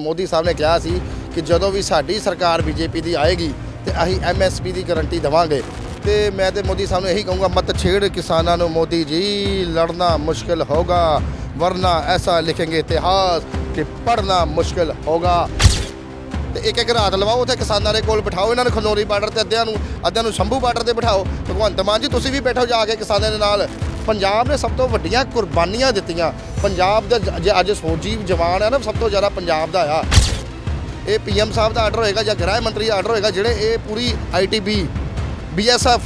ਮੋਦੀ ਸਾਹਿਬ ਨੇ ਕਿਹਾ ਸੀ ਕਿ ਜਦੋਂ ਵੀ ਸਾਡੀ ਸਰਕਾਰ ਬੀਜੇਪੀ ਦੀ ਆਏਗੀ ਤੇ ਅਸੀਂ ਐਮਐਸਪੀ ਦੀ ਗਾਰੰਟੀ ਦੇਵਾਂਗੇ। ਤੇ ਮੈਂ ਤੇ ਮੋਦੀ ਸਾਹਿਬ ਨੂੰ ਇਹੀ ਕਹੂੰਗਾ, ਮਤ ਛੇੜ ਕਿਸਾਨਾਂ ਨੂੰ ਮੋਦੀ ਜੀ, ਲੜਨਾ ਮੁਸ਼ਕਿਲ ਹੋਗਾ ਵਰਨਾ ਐਸਾ ਲਿਖेंगे ਇਤਿਹਾਸ ਕਿ ਪੜਨਾ ਮੁਸ਼ਕਿਲ ਹੋਗਾ ਤੇ ਇੱਕ ਇੱਕ ਰਾਤ ਲਵਾਓ, ਉੱਥੇ ਕਿਸਾਨਾਂ ਦੇ ਕੋਲ ਬਿਠਾਓ, ਇਹਨਾਂ ਨੂੰ ਖਨੌਰੀ ਬਾਰਡਰ ਤੇ ਅੱਧਿਆਂ ਨੂੰ ਅੱਧਿਆਂ ਨੂੰ ਸ਼ੰਭੂ ਬਾਰਡਰ ਤੇ ਬਿਠਾਓ। ਭਗਵੰਤ ਮਾਨ ਜੀ, ਤੁਸੀਂ ਵੀ ਬੈਠੋ ਜਾ ਕੇ ਕਿਸਾਨਾਂ ਦੇ ਨਾਲ। ਪੰਜਾਬ ਨੇ ਸਭ ਤੋਂ ਵੱਡੀਆਂ ਕੁਰਬਾਨੀਆਂ ਦਿੱਤੀਆਂ। ਪੰਜਾਬ ਦਾ ਜੇ ਅੱਜ ਫੌਜੀ ਜਵਾਨ ਹੈ ਨਾ, ਸਭ ਤੋਂ ਜ਼ਿਆਦਾ ਪੰਜਾਬ ਦਾ ਆ। ਇਹ ਪੀਐਮ ਸਾਹਿਬ ਦਾ ਆਰਡਰ ਹੋਏਗਾ ਜਾਂ ਗ੍ਰਹਿ ਮੰਤਰੀ ਦਾ ਆਰਡਰ ਹੋਏਗਾ, ਜਿਹੜੇ ਇਹ ਪੂਰੀ ਆਈਟੀਬੀ ਬੀਐਸਐਫ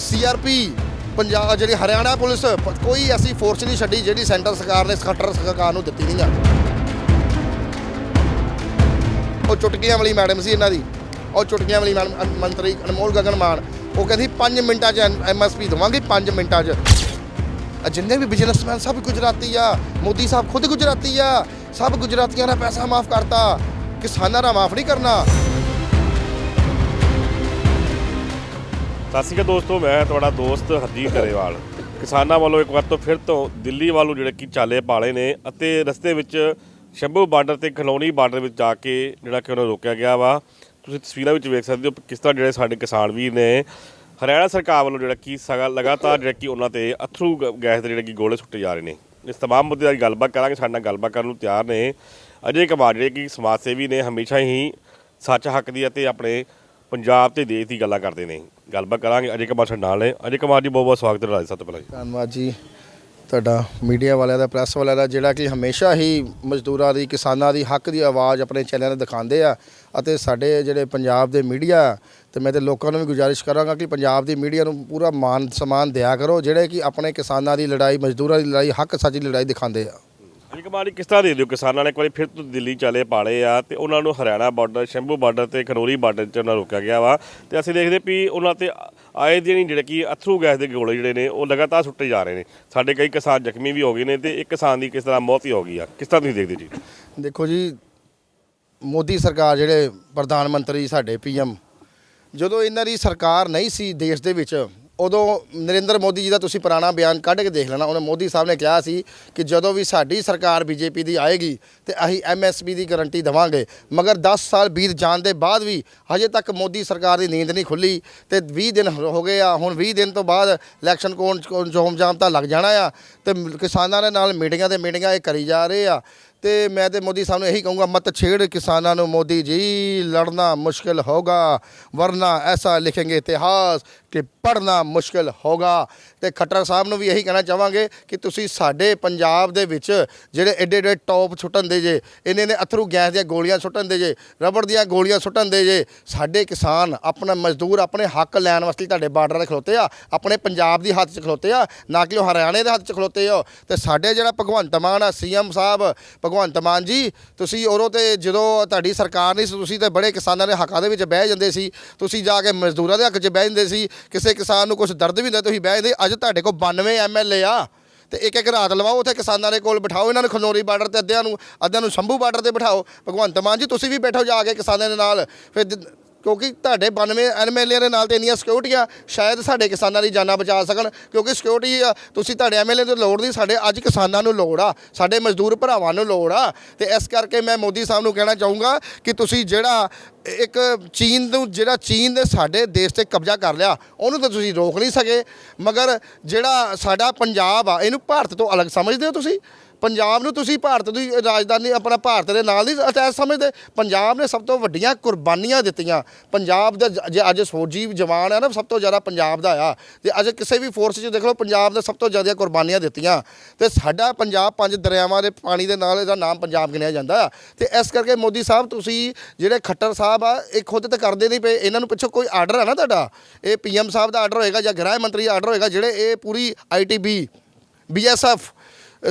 ਸੀਆਰਪੀ ਪੰਜਾਬ ਜਿਹੜੀ ਹਰਿਆਣਾ ਪੁਲਿਸ ਕੋਈ ਐਸੀ ਫੋਰਸ ਨਹੀਂ ਛੱਡੀ ਜਿਹੜੀ ਸੈਂਟਰ ਸਰਕਾਰ ਨੇ ਖੱਟਰ ਸਰਕਾਰ ਨੂੰ ਦਿੱਤੀ ਨਹੀਂ ਆ। ਉਹ ਚੁਟਕੀਆਂ ਵਾਲੀ ਮੈਡਮ ਸੀ ਇਹਨਾਂ ਦੀ। ਉਹ ਚੁਟਕੀਆਂ ਵਾਲੀ ਮੰਤਰੀ ਅਨਮੋਲ ਗਗਨ ਮਾਨ ਉਹ ਕਹਿੰਦੀ 5 ਮਿੰਟਾਂ 'ਚ ਐਮਐਸਪੀ ਦਵਾਂਗੇ 5 ਮਿੰਟਾਂ 'ਚ। ਜਿੰਨੇ ਵੀ ਬਿਜ਼ਨਸਮੈਨ ਸਭ ਗੁਜਰਾਤੀ ਆ, ਮੋਦੀ ਸਾਹਿਬ ਖੁਦ ਗੁਜਰਾਤੀ ਆ, ਸਭ ਗੁਜਰਾਤੀਆਂ ਦਾ ਪੈਸਾ ਮਾਫ ਕਰਤਾ, ਕਿਸਾਨਾਂ ਦਾ ਮਾਫ ਨਹੀਂ ਕਰਨਾ। ਸਤਿ ਸ਼੍ਰੀ ਅਕਾਲ ਦੋਸਤੋ, ਮੈਂ ਤੁਹਾਡਾ ਦੋਸਤ ਹਰਜੀਤ ਗਰੇਵਾਲ। ਕਿਸਾਨਾਂ ਵੱਲੋਂ ਇੱਕ ਵਾਰ ਤੋਂ ਫਿਰ ਤੋਂ ਦਿੱਲੀ ਵੱਲੋਂ ਜਿਹੜੇ ਕਿ ਚਾਲੇ ਪਾਲੇ ਨੇ ਅਤੇ ਰਸਤੇ ਵਿੱਚ ਸ਼ੰਭੂ ਬਾਰਡਰ ਤੇ ਖਲੌਣੀ ਬਾਰਡਰ ਵਿੱਚ ਜਾ ਕੇ ਜਿਹੜਾ ਕਿ ਉਹਨਾਂ ਨੂੰ ਰੋਕਿਆ ਗਿਆ ਵਾ। ਤੁਸੀਂ ਤਸਵੀਰਾਂ ਵਿੱਚ ਵੇਖ ਸਕਦੇ ਹੋ ਕਿਸ ਤਰ੍ਹਾਂ ਜਿਹੜੇ ਸਾਡੇ ਕਿਸਾਨ ਵੀਰ ਨੇ ਹਰਿਆਣਾ ਸਰਕਾਰ ਵੱਲੋਂ ਜਿਹੜਾ ਕਿ ਸਗਾ ਲਗਾਤਾਰ ਜਿਹੜਾ ਕਿ ਉਹਨਾਂ ਤੇ ਅਥਰੂ ਗੈਸ ਦੇ ਜਿਹੜੇ ਕਿ ਗੋਲੇ ਸੁੱਟੇ ਜਾ ਰਹੇ ਨੇ। ਇਸ ਤਮਾਮ ਮੁੱਦੇ ਦੀ ਗੱਲਬਾਤ ਕਰਾਂਗੇ, ਸਾਡੇ ਨਾਲ ਗੱਲਬਾਤ ਕਰਨ ਨੂੰ ਤਿਆਰ ਨੇ ਅਜੇ ਕੁਮਾਰ ਜਿਹੜੇ ਕਿ ਸਮਾਜ ਸੇਵੀ ਨੇ, ਹਮੇਸ਼ਾ ਹੀ ਸੱਚ ਹੱਕ ਦੀ ਅਤੇ ਆਪਣੇ ਪੰਜਾਬ ਤੇ ਦੇਸ਼ ਦੀ ਗੱਲਾਂ ਕਰਦੇ ਨੇ। ਗੱਲਬਾਤ ਕਰਾਂਗੇ, ਅਜੇ ਕੁਮਾਰ ਸਾਡੇ ਨਾਲ ਨੇ। ਅਜੇ ਕੁਮਾਰ ਜੀ ਬਹੁਤ ਬਹੁਤ ਸਵਾਗਤ ਹੈ ਰਾਜ ਸਭ ਪਹਿਲਾਂ ਧੰਨਵਾਦ ਜੀ। ਤੁਹਾਡਾ ਮੀਡੀਆ ਵਾਲਿਆਂ ਦਾ, ਪ੍ਰੈਸ ਵਾਲਿਆਂ ਦਾ, ਜਿਹੜਾ ਕਿ ਹਮੇਸ਼ਾ ਹੀ ਮਜ਼ਦੂਰਾਂ ਦੀ, ਕਿਸਾਨਾਂ ਦੀ ਹੱਕ ਦੀ ਆਵਾਜ਼ ਆਪਣੇ ਚੈਨਲ ਤੇ ਦਿਖਾਉਂਦੇ ਆ ਅਤੇ ਸਾਡੇ ਜਿਹੜੇ ਪੰਜਾਬ ਦੇ ਮੀਡੀਆ ਤੇ ਮੈਂ ਤੇ ਲੋਕਾਂ ਨੂੰ ਵੀ ਗੁਜ਼ਾਰਿਸ਼ ਕਰਾਂਗਾ ਕਿ ਪੰਜਾਬ ਦੀ ਮੀਡੀਆ ਨੂੰ ਪੂਰਾ ਮਾਨ ਸਨਮਾਨ ਦਿਆ ਕਰੋ ਜਿਹੜੇ ਕਿ ਆਪਣੇ ਕਿਸਾਨਾਂ ਦੀ ਲੜਾਈ ਮਜ਼ਦੂਰਾਂ ਦੀ ਲੜਾਈ ਹੱਕ ਸੱਚ ਦੀ ਲੜਾਈ ਦਿਖਾਉਂਦੇ ਆ। ਜੀ ਕਿਸ ਤਰ੍ਹਾਂ ਦੇ ਦਿਓ ਕਿਸਾਨਾਂ ਨੇ? ਇੱਕ ਵਾਰੀ ਫਿਰ ਤੋਂ ਦਿੱਲੀ ਚਾਲੇ ਪਾਲੇ ਆ ਤੇ ਉਹਨਾਂ ਨੂੰ ਹਰਿਆਣਾ ਬਾਰਡਰ ਸ਼ੰਭੂ ਬਾਰਡਰ ਤੇ ਖਨੌਰੀ ਬਾਰਡਰ 'ਚ ਉਹਨਾਂ ਰੋਕਿਆ ਗਿਆ ਵਾ ਤੇ ਅਸੀਂ ਦੇਖਦੇ ਵੀ ਉਹਨਾਂ ਤੇ ਆਏ ਦਿਨ ਜਿਹੜੇ ਕਿ ਅਥਰੂ ਗੈਸ ਦੇ ਗੋਲੇ ਜਿਹੜੇ ਨੇ ਉਹ ਲਗਾਤਾਰ ਸੁੱਟੇ ਜਾ ਰਹੇ ਨੇ। ਸਾਡੇ ਕਈ ਕਿਸਾਨ ਜ਼ਖਮੀ ਵੀ ਹੋ ਗਏ ਨੇ ਤੇ ਇੱਕ ਕਿਸਾਨ ਦੀ ਕਿਸ ਤਰ੍ਹਾਂ ਮੌਤ ਹੀ ਹੋ ਗਈ ਆ। ਕਿਸ ਤਰ੍ਹਾਂ ਤੁਸੀਂ ਦੇਖਦੇ ਜੀ? ਦੇਖੋ ਜੀ ਮੋਦੀ ਸਰਕਾਰ ਜਿਹੜੇ ਪ੍ਰਧਾਨ ਮੰਤਰੀ ਸਾਡੇ ਪੀਐਮ ਜਦੋਂ ਇਹਨਾਂ ਦੀ ਸਰਕਾਰ ਨਹੀਂ ਸੀ ਦੇਸ਼ ਦੇ ਵਿੱਚ ਉਦੋਂ ਨਰਿੰਦਰ ਮੋਦੀ ਜੀ ਦਾ ਤੁਸੀਂ ਪੁਰਾਣਾ ਬਿਆਨ ਕੱਢ ਕੇ ਦੇਖ ਲੈਣਾ ਉਹਨੇ ਮੋਦੀ ਸਾਹਿਬ ਨੇ ਕਿਹਾ ਸੀ ਕਿ ਜਦੋਂ ਵੀ ਸਾਡੀ ਸਰਕਾਰ ਬੀਜੇਪੀ ਦੀ ਆਏਗੀ ਤੇ ਅਸੀਂ ਐਮਐਸਪੀ ਦੀ ਗਾਰੰਟੀ ਦੇਵਾਂਗੇ ਮਗਰ 10 ਸਾਲ ਬੀਤ ਜਾਣ ਦੇ ਬਾਅਦ ਵੀ ਹਜੇ ਤੱਕ ਮੋਦੀ ਸਰਕਾਰ ਦੀ ਨੀਂਦ ਨਹੀਂ ਖੁੱਲੀ ਤੇ 20 ਦਿਨ ਹੋ ਗਏ ਆ ਹੁਣ 20 ਦਿਨ ਤੋਂ ਬਾਅਦ ਇਲੈਕਸ਼ਨ ਕੋਣ ਜੋਮ ਜਾਮ ਤਾਂ ਲੱਗ ਜਾਣਾ ਆ ਤੇ ਕਿਸਾਨਾਂ ਦੇ ਨਾਲ ਮੀਟਿੰਗਾਂ ਤੇ ਮੀਟਿੰਗਾਂ ਇਹ ਕਰੀ ਜਾ ਰਹੇ ਆ ਤੇ ਮੈਂ ਤੇ ਮੋਦੀ ਸਾਹਿਬ ਨੂੰ ਇਹੀ ਕਹੂੰਗਾ, ਮਤ ਛੇੜ ਕਿਸਾਨਾਂ ਨੂੰ ਮੋਦੀ ਜੀ, ਲੜਨਾ ਮੁਸ਼ਕਿਲ ਹੋਗਾ ਵਰਨਾ ਐਸਾ ਲਿਖेंगे ਇਤਿਹਾਸ। ਕਿ ਪੜਨਾ ਮੁਸ਼ਕਿਲ ਹੋਗਾ ਤੇ ਖੱਟਰ ਸਾਹਿਬ ਨੂੰ ਵੀ ਇਹੀ ਕਹਿਣਾ ਚਾਹਾਂਗੇ ਕਿ ਤੁਸੀਂ ਸਾਡੇ ਪੰਜਾਬ ਦੇ ਵਿੱਚ ਜਿਹੜੇ ਐਡੇ ਐਡੇ ਟੌਪ ਸੁੱਟਣ ਦੇ ਜੇ ਇਹਨੇ ਨੇ ਅਥਰੂ ਗੈਸ ਦੀਆਂ ਗੋਲੀਆਂ ਸੁੱਟਣ ਦੇ ਜੇ, ਰਬੜ ਦੀਆਂ ਗੋਲੀਆਂ ਸੁੱਟਣ ਦੇ ਜੇ, ਸਾਡੇ ਕਿਸਾਨ ਆਪਣਾ ਮਜ਼ਦੂਰ ਆਪਣੇ ਹੱਕ ਲੈਣ ਵਾਸਤੇ ਤੁਹਾਡੇ ਬਾਰਡਰ 'ਤੇ ਖਲੋਤੇ ਆ, ਆਪਣੇ ਪੰਜਾਬ ਦੀ ਹੱਥ 'ਚ ਖਲੋਤੇ ਆ, ਨਾ ਕਿ ਉਹ ਹਰਿਆਣੇ ਦੇ ਹੱਥ 'ਚ ਖਲੋਤੇ ਹੋ ਤੇ ਸਾਡੇ ਜਿਹੜਾ ਭਗਵੰਤ ਮਾਨ ਆ, ਸੀਐਮ ਸਾਹਿਬ, ਭਗਵੰਤ ਮਾਨ ਜੀ, ਤੁਸੀਂ ਉਰੋਂ ਤੇ ਜਦੋਂ ਤੁਹਾਡੀ ਸਰਕਾਰ ਨਹੀਂ ਸੀ, ਤੁਸੀਂ ਤੇ ਬੜੇ ਕਿਸਾਨਾਂ ਦੇ ਹੱਕਾਂ ਦੇ ਵਿੱਚ ਬਹਿ ਜਾਂਦੇ ਸੀ, ਤੁਸੀਂ ਜਾ ਕੇ ਮਜ਼ਦੂਰਾਂ ਦੇ ਹੱਕ 'ਚ ਬਹਿ ਜਾਂਦੇ ਸੀ ਕਿਸੇ ਕਿਸਾਨ ਨੂੰ ਕੁਝ ਦਰਦ ਵੀ ਹੁੰਦਾ ਤੁਸੀਂ ਬਹਿ ਜਾਂਦੇ, ਅੱਜ ਤੁਹਾਡੇ ਕੋਲ 92 ਐਮਐਲਏ ਆ, ਤੇ ਇੱਕ ਇੱਕ ਰਾਤ ਲਵਾਓ ਉੱਥੇ ਕਿਸਾਨਾਂ ਦੇ ਕੋਲ, ਬਿਠਾਓ ਇਹਨਾਂ ਨੂੰ ਖਨੌਰੀ ਬਾਰਡਰ ਤੇ ਅੱਧਿਆਂ ਨੂੰ ਅੱਧਿਆਂ ਨੂੰ ਸ਼ੰਭੂ ਬਾਰਡਰ ਤੇ ਬਿਠਾਓ। ਭਗਵੰਤ ਮਾਨ ਜੀ, ਤੁਸੀਂ ਵੀ ਬੈਠੋ ਜਾ ਕੇ ਕਿਸਾਨਾਂ ਦੇ ਨਾਲ, ਫਿਰ ਕਿਉਂਕਿ ਤੁਹਾਡੇ 92 ਐਮਐਲਏ ਦੇ ਨਾਲ ਤੇ ਇੰਨੀਆਂ ਸਿਕਿਉਰਟੀਆਂ ਸ਼ਾਇਦ ਸਾਡੇ ਕਿਸਾਨਾਂ ਦੀ ਜਾਨਾਂ ਬਚਾ ਸਕਣ। ਕਿਉਂਕਿ ਸਿਕਿਉਰਿਟੀ ਤੁਸੀਂ ਤੁਹਾਡੇ ਐਮਐਲਏ ਤੋਂ ਲੋੜ ਨਹੀਂ, ਸਾਡੇ ਅੱਜ ਕਿਸਾਨਾਂ ਨੂੰ ਲੋੜ ਆ, ਸਾਡੇ ਮਜ਼ਦੂਰ ਭਰਾਵਾਂ ਨੂੰ ਲੋੜ ਆ। ਤੇ ਇਸ ਕਰਕੇ ਮੈਂ ਮੋਦੀ ਸਾਹਿਬ ਨੂੰ ਕਹਿਣਾ ਚਾਹੂੰਗਾ ਕਿ ਤੁਸੀਂ ਜਿਹੜਾ ਇੱਕ ਚੀਨ ਨੂੰ, ਜਿਹੜਾ ਚੀਨ ਨੇ ਸਾਡੇ ਦੇਸ਼ ਤੇ ਕਬਜ਼ਾ ਕਰ ਲਿਆ, ਉਹਨੂੰ ਤਾਂ ਤੁਸੀਂ ਰੋਕ ਨਹੀਂ ਸਕੇ। ਮਗਰ ਜਿਹੜਾ ਸਾਡਾ ਪੰਜਾਬ ਆ, ਇਹਨੂੰ ਭਾਰਤ ਤੋਂ ਅਲੱਗ ਸਮਝਦੇ ਹੋ ਤੁਸੀਂ? ਪੰਜਾਬ ਨੂੰ ਤੁਸੀਂ ਭਾਰਤ ਦੀ ਰਾਜਧਾਨੀ ਆਪਣਾ ਭਾਰਤ ਦੇ ਨਾਲ ਨਹੀਂ ਅਟੈਚ ਸਮਝਦੇ ਪੰਜਾਬ ਨੇ ਸਭ ਤੋਂ ਵੱਡੀਆਂ ਕੁਰਬਾਨੀਆਂ ਦਿੱਤੀਆਂ। ਪੰਜਾਬ ਦਾ ਜ- ਜੇ ਅੱਜ ਫੌਜੀ ਜਵਾਨ ਹੈ ਨਾ, ਸਭ ਤੋਂ ਜ਼ਿਆਦਾ ਪੰਜਾਬ ਦਾ ਆ। ਤੇ ਅੱਜ ਕਿਸੇ ਵੀ ਫੋਰਸ 'ਚ ਦੇਖ ਲਓ, ਪੰਜਾਬ ਨੇ ਸਭ ਤੋਂ ਜ਼ਿਆਦਾ ਕੁਰਬਾਨੀਆਂ ਦਿੱਤੀਆਂ। ਤੇ ਸਾਡਾ ਪੰਜਾਬ ਪੰਜ ਦਰਿਆਵਾਂ ਦੇ ਪਾਣੀ ਦੇ ਨਾਲ ਇਹਦਾ ਨਾਮ ਪੰਜਾਬ ਗਿਣਿਆ ਜਾਂਦਾ। ਆ ਤੇ ਇਸ ਕਰਕੇ ਮੋਦੀ ਸਾਹਿਬ, ਤੁਸੀਂ ਜਿਹੜੇ ਖੱਟਰ ਸਾਹਿਬ ਆ, ਇਹ ਖੁਦ ਤਾਂ ਕਰਦੇ ਨਹੀਂ ਪਏ। ਇਹਨਾਂ ਨੂੰ ਪਿੱਛੋਂ ਕੋਈ ਆਰਡਰ ਆ ਨਾ ਤੁਹਾਡਾ? ਇਹ ਪੀਐਮ ਸਾਹਿਬ ਦਾ ਆਰਡਰ ਹੋਏਗਾ ਜਾਂ ਗ੍ਰਹਿ ਮੰਤਰੀ ਦਾ ਆਰਡਰ ਹੋਏਗਾ, ਜਿਹੜੇ ਇਹ ਪੂਰੀ ਆਈਟੀਬੀ ਬੀਐਸਐਫ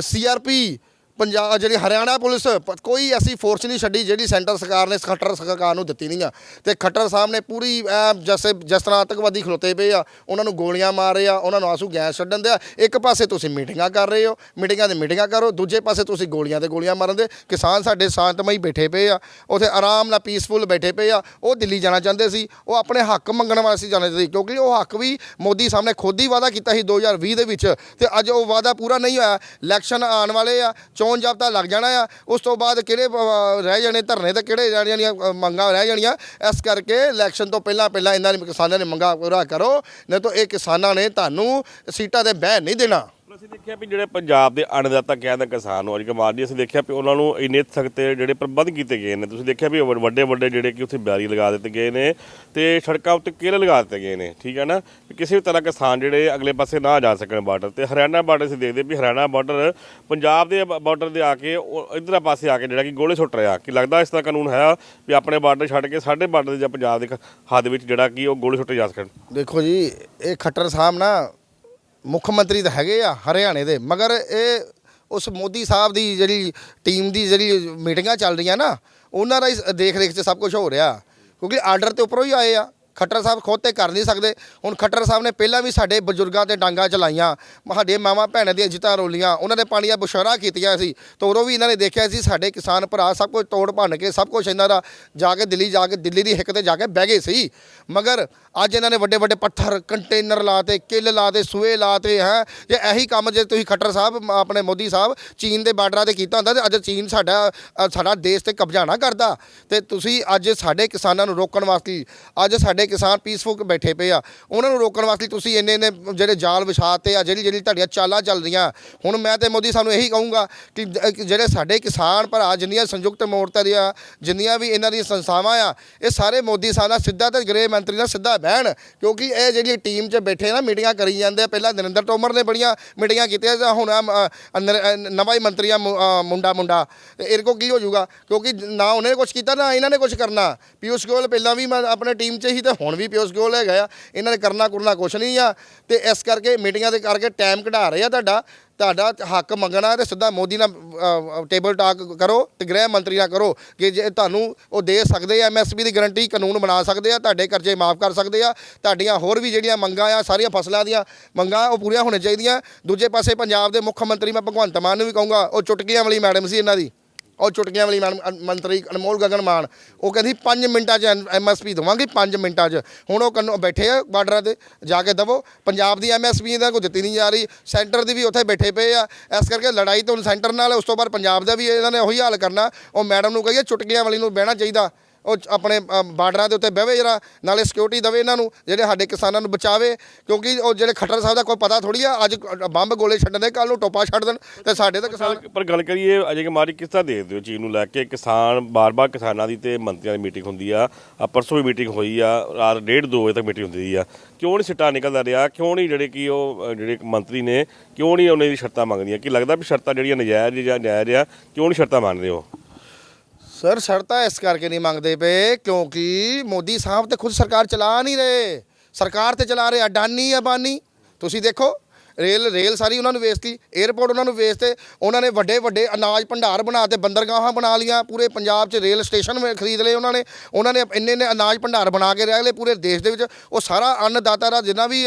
ਸੀਆਰਪੀ ਪੰਜਾਬ, ਜਿਹੜੀ ਹਰਿਆਣਾ ਪੁਲਿਸ, ਪ- ਕੋਈ ਐਸੀ ਫੋਰਸ ਨਹੀਂ ਛੱਡੀ ਜਿਹੜੀ ਸੈਂਟਰ ਸਰਕਾਰ ਨੇ, ਖੱਟਰ ਸਰਕਾਰ ਨੂੰ ਦਿੱਤੀ ਨਹੀਂ ਆ। ਤੇ ਖੱਟਰ ਸਾਹਿਬ ਨੇ ਪੂਰੀ ਐ ਜੈਸੇ, ਜਿਸ ਤਰ੍ਹਾਂ ਆਤੰਕਵਾਦੀ ਖਲੋਤੇ ਪਏ ਆ, ਉਹਨਾਂ ਨੂੰ ਗੋਲੀਆਂ ਮਾਰ ਰਹੇ ਆ, ਉਹਨਾਂ ਨੂੰ ਆਸੂ ਗੈਸ ਛੱਡਣ ਦੇ ਆ। ਇੱਕ ਪਾਸੇ ਤੁਸੀਂ ਮੀਟਿੰਗਾਂ ਕਰ ਰਹੇ ਹੋ, ਮੀਟਿੰਗਾਂ ਦੇ ਮੀਟਿੰਗਾਂ ਕਰੋ, ਦੂਜੇ ਪਾਸੇ ਤੁਸੀਂ ਗੋਲੀਆਂ ਤੇ ਗੋਲੀਆਂ ਮਾਰਨ ਦੇ। ਕਿਸਾਨ ਸਾਡੇ ਸ਼ਾਂਤਮਈ ਬੈਠੇ ਪਏ ਆ, ਉਥੇ ਆਰਾਮ ਨਾਲ ਪੀਸਫੁਲ ਬੈਠੇ ਪਏ ਆ। ਉਹ ਦਿੱਲੀ ਜਾਣਾ ਚਾਹੁੰਦੇ ਸੀ, ਉਹ ਆਪਣੇ ਹੱਕ ਮੰਗਣ ਵਾਸਤੇ ਜਾਣਾ ਚਾਹੁੰਦੇ ਸੀ, ਕਿਉਂਕਿ ਉਹ ਹੱਕ ਵੀ ਮੋਦੀ ਸਾਹਿਬ ਨੇ ਖੁਦ ਹੀ ਵਾਅਦਾ ਕੀਤਾ ਸੀ 2020 ਦੇ ਵਿੱਚ, ਤੇ ਅੱਜ ਉਹ ਵਾਅਦਾ ਪੂਰਾ ਨਹੀਂ ਹੋਇਆ। ਇਲੈਕਸ਼ਨ ਆਉਣ ਵਾਲੇ ਆ, ਚੋਣ ਚੋਣ ਜਾਬਤਾ ਲੱਗ ਜਾਣਾ ਆ ਉਸ ਤੋਂ ਬਾਅਦ ਕਿਹੜੇ ਅ, ਰਹਿ ਜਾਣੇ ਧਰਨੇ ਤੇ ਕਿਹੜੇ ਰਹਿ ਜਾਣੀਆਂ ਅ, ਮੰਗਾਂ ਰਹਿ ਜਾਣੀਆਂ ਇਸ ਕਰਕੇ ਇਲੈਕਸ਼ਨ ਤੋਂ ਪਹਿਲਾਂ ਪਹਿਲਾਂ ਇਹਨਾਂ ਨੇ ਕਿਸਾਨਾਂ ਨੇ ਮੰਗਾਂ ਪੂਰਾ ਕਰੋ ਨਹੀਂ ਤਾਂ ਇਹ ਕਿਸਾਨਾਂ ਨੇ ਤੁਹਾਨੂੰ ਸੀਟਾਂ ਤੇ ਬਹਿ ਨਹੀਂ ਦੇਣਾ। ਅਸੀਂ ਦੇਖਿਆ ਵੀ ਜਿਹੜੇ ਪੰਜਾਬ ਦੇ ਅੰਨਦਾਤਾ ਕਹਿੰਦੇ ਕਿਸਾਨ ਨੂੰ ਅੱਜ ਕਮਾਲ ਦੀ ਅਸੀਂ ਦੇਖਿਆ ਵੀ ਉਹਨਾਂ ਨੂੰ ਇੰਨੇ ਸਖਤ ਜਿਹੜੇ ਪ੍ਰਬੰਧ ਕੀਤੇ ਗਏ ਨੇ, ਤੁਸੀਂ ਦੇਖਿਆ ਵੀ ਵੱਡੇ ਵੱਡੇ ਜਿਹੜੇ ਕਿ ਉੱਥੇ ਬਿਆਰੀ ਲਗਾ ਦਿੱਤੇ ਗਏ ਨੇ ਤੇ ਸੜਕਾਂ ਉੱਤੇ ਕੇਲੇ ਲਗਾ ਦਿੱਤੇ ਗਏ ਨੇ, ਠੀਕ ਹੈ ਨਾ? ਕਿਸੇ ਵੀ ਤਰ੍ਹਾਂ ਕਿਸਾਨ ਜਿਹੜੇ ਅਗਲੇ ਪਾਸੇ ਨਾ ਜਾ ਸਕਣ ਬਾਰਡਰ ਤੇ, ਹਰਿਆਣਾ ਬਾਰਡਰ ਅਸੀਂ ਦੇਖਦੇ ਵੀ ਹਰਿਆਣਾ ਬਾਰਡਰ ਪੰਜਾਬ ਦੇ ਬਾਰਡਰ ਦੇ ਆ ਕੇ ਉਹ ਇਧਰਲੇ ਪਾਸੇ ਆ ਕੇ ਜਿਹੜਾ ਕਿ ਗੋਲੇ ਸੁੱਟ ਰਿਹਾ, ਕਿ ਲੱਗਦਾ ਇਸ ਤਰ੍ਹਾਂ ਕਾਨੂੰਨ ਹੈ ਵੀ ਆਪਣੇ ਬਾਰਡਰ ਛੱਡ ਕੇ ਸਾਡੇ ਬਾਰਡਰ ਦੇ ਜਾਂ ਪੰਜਾਬ ਦੇ ਹੱਦ ਵਿੱਚ ਜਿਹੜਾ ਕਿ ਉਹ ਗੋਲੇ ਸੁੱਟੇ ਜਾ ਸਕਣ। ਦੇਖੋ ਜੀ, ਇਹ ਖੱਟਰ ਸਾਹਿਬ ਨਾ ਮੁੱਖ ਮੰਤਰੀ ਤਾਂ ਹੈਗੇ ਆ ਹਰਿਆਣੇ ਦੇ, ਮਗਰ ਇਹ ਉਸ ਮੋਦੀ ਸਾਹਿਬ ਦੀ ਜਿਹੜੀ ਟੀਮ ਦੀ ਜਿਹੜੀ ਮੀਟਿੰਗਾਂ ਚੱਲ ਰਹੀਆਂ ਨਾ, ਉਹਨਾਂ ਦਾ ਦੇਖ ਰੇਖ 'ਚ ਸਭ ਕੁਝ ਹੋ ਰਿਹਾ, ਕਿਉਂਕਿ ਆਰਡਰ ਤੇ ਉੱਪਰੋਂ ਹੀ ਆਏ ਆ। ਖੱਟਰ ਸਾਹਿਬ ਖੁਦ ਤੇ ਕਰ ਨਹੀਂ ਸਕਦੇ। ਹੁਣ ਖੱਟਰ ਸਾਹਿਬ ਨੇ ਪਹਿਲਾਂ ਵੀ ਸਾਡੇ ਬਜ਼ੁਰਗਾਂ ਤੇ ਡਾਂਗਾ ਚਲਾਈਆਂ। ਸਾਡੇ ਮਾਵਾਂ ਭੈਣਾਂ ਦੀਆਂ ਜਿੱਤਾਂ ਰੋਲੀਆਂ, ਉਹਨਾਂ ਨੇ ਪਾਣੀਆਂ ਬੁਸ਼ਾਰਾ ਕੀਤੀਆਂ ਸੀ। ਤਾਂ ਉਦੋਂ ਵੀ ਇਹਨਾਂ ਨੇ ਦੇਖਿਆ ਸੀ, ਸਾਡੇ ਕਿਸਾਨ ਭਰਾ ਸਭ ਕੁਝ ਤੋੜ ਭੰਨ ਕੇ, ਸਭ ਕੁਝ ਇਹਨਾਂ ਦਾ ਜਾ ਕੇ ਦਿੱਲੀ, ਜਾ ਕੇ ਦਿੱਲੀ ਦੀ ਹਿੱਕ ਤੇ ਜਾ ਕੇ ਬਹਿ ਗਏ ਸੀ। ਮਗਰ ਅੱਜ ਇਹਨਾਂ ਨੇ ਵੱਡੇ ਵੱਡੇ ਪੱਥਰ, ਕੰਟੇਨਰ ਲਾਤੇ, ਕਿੱਲ ਲਾਤੇ, ਸੂਏ ਲਾਤੇ, ਹੈ। ਜੇ ਇਹੀ ਕੰਮ ਜੇ ਤੁਸੀਂ ਖੱਟਰ ਸਾਹਿਬ, ਮ- ਆਪਣੇ ਮੋਦੀ ਸਾਹਿਬ ਚੀਨ ਦੇ ਬਾਰਡਰਾਂ ਤੇ ਕੀਤਾ ਹੁੰਦਾ, ਤੇ ਅੱਜ ਚੀਨ ਸਾਡਾ ਸਾਡਾ ਦੇਸ਼ ਤੇ ਕਬਜ਼ਾ ਨਾ ਕਰਦਾ। ਤੇ ਤੁਸੀਂ ਅੱਜ ਸਾਡੇ ਕਿਸਾਨਾਂ ਨੂੰ ਰੋਕਣ ਵਾਸਤੇ, ਅੱਜ ਸਾਡੇ ਕਿਸਾਨ ਪੀਸਫੁਲ ਬੈਠੇ ਪਏ ਆ। ਉਹਨਾਂ ਨੂੰ ਰੋਕਣ ਵਾਸਤੇ ਤੁਸੀਂ ਇੰਨੇ ਇੰਨੇ ਜਿਹੜੇ ਜਾਲ ਵਿਛਾਤੇ ਆ, ਜਿਹੜੀ ਜਿਹੜੀ ਤੁਹਾਡੀਆਂ ਚਾਲਾਂ ਚੱਲ ਰਹੀਆਂ ਹੁਣ ਮੈਂ ਤੇ ਮੋਦੀ ਸਾਨੂੰ ਇਹੀ ਕਹੂੰਗਾ ਕਿ ਜਿਹੜੇ ਸਾਡੇ ਕਿਸਾਨ ਭਰਾ ਜਿੰਨੀਆਂ ਸੰਯੁਕਤ ਮੋਰਚਾ ਦੀਆਂ, ਜਿੰਨੀਆਂ ਵੀ ਇਹਨਾਂ ਦੀਆਂ ਸੰਸਥਾਵਾਂ ਆ, ਇਹ ਸਾਰੇ ਮੋਦੀ ਸਾਹਿਬ ਨਾਲ ਸਿੱਧਾ ਤੇ ਗ੍ਰਹਿ ਮੰਤਰੀ ਨਾਲ ਸਿੱਧਾ ਬਹਿਣ। ਕਿਉਂਕਿ ਇਹ ਜਿਹੜੀ ਟੀਮ 'ਚ ਬੈਠੇ ਨਾ, ਮੀਟਿੰਗਾਂ ਕਰੀ ਜਾਂਦੇ ਆ। ਪਹਿਲਾਂ ਨਰਿੰਦਰ ਤੋਮਰ ਨੇ ਬੜੀਆਂ ਮੀਟਿੰਗਾਂ ਕੀਤੀਆਂ ਜਾਂ ਹੁਣ ਨਵਾਂ ਹੀ ਮੰਤਰੀ ਆ ਮੁੰਡਾ ਮੁੰਡਾ। ਤੇ ਇਹਦੇ ਕੋ ਕੀ ਹੋ ਜਾਊਗਾ? ਕਿਉਂਕਿ ਨਾ ਉਹਨੇ ਕੁਝ ਕੀਤਾ, ਨਾ ਇਹਨਾਂ ਨੇ ਕੁਝ ਕਰਨਾ। ਪਿਊਸ਼ ਗੋਇਲ ਪਹਿਲਾਂ ਵੀ ਮੈਂ, ਆਪਣੇ ਟੀਮ 'ਚ ਹੀ ਤਾਂ ਹੁਣ ਵੀ ਪਿਓਸ ਗੋਇਲ ਹੈਗਾ ਆ, ਇਹਨਾਂ ਨੇ ਕਰਨਾ ਕੁਰਨਾ ਕੁਛ ਨਹੀਂ ਆ, ਤੇ ਇਸ ਕਰਕੇ ਮੀਟਿੰਗਾਂ ਦੇ ਕਰਕੇ ਟਾਈਮ ਕਢਾ ਰਹੇ ਆ ਤੁਹਾਡਾ ਤੁਹਾਡਾ ਹੱਕ ਮੰਗਣਾ ਤੇ ਸਿੱਧਾ ਮੋਦੀ ਨਾਲ ਟੇਬਲ ਟਾਕ ਕਰੋ ਤੇ ਗ੍ਰਹਿ ਮੰਤਰੀ ਨਾਲ ਕਰੋ, ਕਿ ਜੇ ਤੁਹਾਨੂੰ ਉਹ ਦੇ ਸਕਦੇ ਆ ਐਮਐਸਪੀ ਦੀ ਗਾਰੰਟੀ ਕਾਨੂੰਨ ਬਣਾ ਸਕਦੇ ਆ, ਤੁਹਾਡੇ ਕਰਜ਼ੇ ਮਾਫ ਕਰ ਸਕਦੇ ਆ, ਤੁਹਾਡੀਆਂ ਹੋਰ ਵੀ ਜਿਹੜੀਆਂ ਮੰਗਾਂ ਆ, ਸਾਰੀਆਂ ਫਸਲਾਂ ਦੀਆਂ ਮੰਗਾਂ ਉਹ ਪੂਰੀਆਂ ਹੋਣੀਆਂ ਚਾਹੀਦੀਆਂ। ਦੂਜੇ ਪਾਸੇ ਪੰਜਾਬ ਦੇ ਮੁੱਖ ਮੰਤਰੀ ਮੈਂ ਭਗਵੰਤ ਮਾਨ ਨੂੰ ਵੀ ਕਹੂੰਗਾ, ਉਹ ਚੁਟਕੀਆਂ ਵਾਲੀ ਮੈਡਮ ਸੀ ਇਹਨਾਂ ਦੀ। ਉਹ ਚੁਟਕੀਆਂ ਵਾਲੀ ਮੈਡਮ ਮੰਤਰੀ ਅਨਮੋਲ ਗਗਨ ਮਾਨ, ਉਹ ਕਹਿੰਦੀ 5 ਮਿੰਟਾਂ 'ਚ ਐਮਐਸਪੀ ਦਵਾਂਗੇ 5 ਮਿੰਟਾਂ 'ਚ। ਹੁਣ ਉਹ ਕੰਨੋਂ, ਬੈਠੇ ਆ ਬਾਰਡਰਾਂ ਤੇ, ਜਾ ਕੇ ਦਵੋ। ਪੰਜਾਬ ਦੀ ਐਮਐਸਪੀ ਦਾ ਕੋਈ ਦਿੱਤੀ ਨਹੀਂ ਜਾ ਰਹੀ। ਸੈਂਟਰ ਦੀ ਵੀ ਉੱਥੇ ਬੈਠੇ ਪਏ ਆ। ਇਸ ਕਰਕੇ ਲੜਾਈ ਤਾਂ ਹੁਣ ਸੈਂਟਰ ਨਾਲ, ਉਸ ਤੋਂ ਬਾਅਦ ਪੰਜਾਬ ਦਾ ਵੀ ਇਹਨਾਂ ਨੇ ਉਹੀ ਹਾਲ ਕਰਨਾ। ਉਹ ਮੈਡਮ ਨੂੰ ਕਹੀਏ ਚੁਟਕੀਆਂ ਵਾਲੀ ਨੂੰ ਬਹਿਣਾ ਚਾਹੀਦਾ। ਉਹ ਆਪਣੇ ਬਾਰਡਰਾਂ ਦੇ ਉੱਤੇ ਬਹਿਵੇ ਜਰਾ ਨਾਲੇ ਸਿਕਿਉਰਿਟੀ ਦੇਵੇ ਇਹਨਾਂ ਨੂੰ ਜਿਹੜੇ ਸਾਡੇ ਕਿਸਾਨਾਂ ਨੂੰ ਬਚਾਵੇ ਕਿਉਂਕਿ ਉਹ ਜਿਹੜੇ ਖੱਟਰ ਸਾਹਿਬ ਦਾ ਕੋਈ ਪਤਾ ਥੋੜੀ ਆ ਅੱਜ ਬੰਬ ਗੋਲੇ ਛੱਡਣ ਦੇ ਕੱਲ ਨੂੰ ਟੋਪਾ ਛੱਡ ਦੇਣ ਤੇ ਸਾਡੇ ਤਾਂ ਕਿਸਾਨ ਪਰ- ਗੱਲ ਕਰੀਏ ਅਜੇ ਕੁਮਾਰੀ ਕਿਸ ਤਰ੍ਹਾਂ ਦੇਖਦੇ ਹੋ ਚੀਜ਼ ਨੂੰ ਲੈ ਕੇ ਕਿਸਾਨ ਬਾਰ-ਬਾਰ ਕਿਸਾਨਾਂ ਦੀ ਤੇ ਮੰਤਰੀਆਂ ਦੀ ਮੀਟਿੰਗ ਹੁੰਦੀ ਆ ਆ ਪਰਸੋਂ ਵੀ ਮੀਟਿੰਗ ਹੋਈ ਆ ਰਾਤ 1:30 2 ਵਜੇ ਤੱਕ ਮੀਟਿੰਗ ਹੁੰਦੀ ਆ। ਕਿਉਂ ਨਹੀਂ ਸਿੱਟਾ ਨਿਕਲਦਾ ਰਿਹਾ? ਕਿਉਂ ਨਹੀਂ ਜਿਹੜੇ ਕਿ ਉਹ ਜਿਹੜੇ ਮੰਤਰੀ ਨੇ ਕਿਉਂ ਨਹੀਂ ਉਹਨਾਂ ਦੀ ਸ਼ਰਤਾਂ ਮੰਗਦੀਆਂ? ਕੀ ਲੱਗਦਾ ਵੀ ਸ਼ਰਤਾਂ ਜਿਹੜੀਆਂ ਨਜਾਇਜ਼ ਜਾਂ ਜਾਇਜ਼ ਆ ਕਿਉਂ ਨਹੀਂ ਸ਼ਰਤਾਂ ਮੰਨਦੇ ਹੋ ਸਰ ਸ਼ਰਤਾਂ ਇਸ ਕਰਕੇ ਨਹੀਂ ਮੰਗਦੇ ਪਏ, ਕਿਉਂਕਿ ਮੋਦੀ ਸਾਹਿਬ ਤੇ ਖੁਦ ਸਰਕਾਰ ਚਲਾ ਨਹੀਂ ਰਹੇ। ਸਰਕਾਰ ਤੇ ਚਲਾ ਰਹੇ ਅਡਾਨੀ ਅਬਾਨੀ ਤੁਸੀਂ ਦੇਖੋ, ਰੇਲ ਰੇਲ ਸਾਰੀ ਉਹਨਾਂ ਨੂੰ ਵੇਚਤੀ 에ਅਰਪੋਰਟ ਉਹਨਾਂ ਨੂੰ ਵੇਚਤੇ, ਉਹਨਾਂ ਨੇ ਵੱਡੇ ਵੱਡੇ ਅਨਾਜ ਭੰਡਾਰ ਬਣਾਤੇ ਬੰਦਰਗਾਹਾਂ ਬਣਾ ਲੀਆਂ, ਪੂਰੇ ਪੰਜਾਬ 'ਚ ਰੇਲ ਸਟੇਸ਼ਨ ਖਰੀਦ ਲਏ ਉਹਨਾਂ ਨੇ। ਉਹਨਾਂ ਨੇ ਇੰਨੇ ਨੇ ਅਨਾਜ ਭੰਡਾਰ ਬਣਾ ਕੇ ਰਹਿ ਲਏ ਪੂਰੇ ਦੇਸ਼ ਦੇ ਵਿੱਚ। ਉਹ ਸਾਰਾ ਅੰਨਦਾਤਾ ਦਾ ਜਿੰਨਾ ਵੀ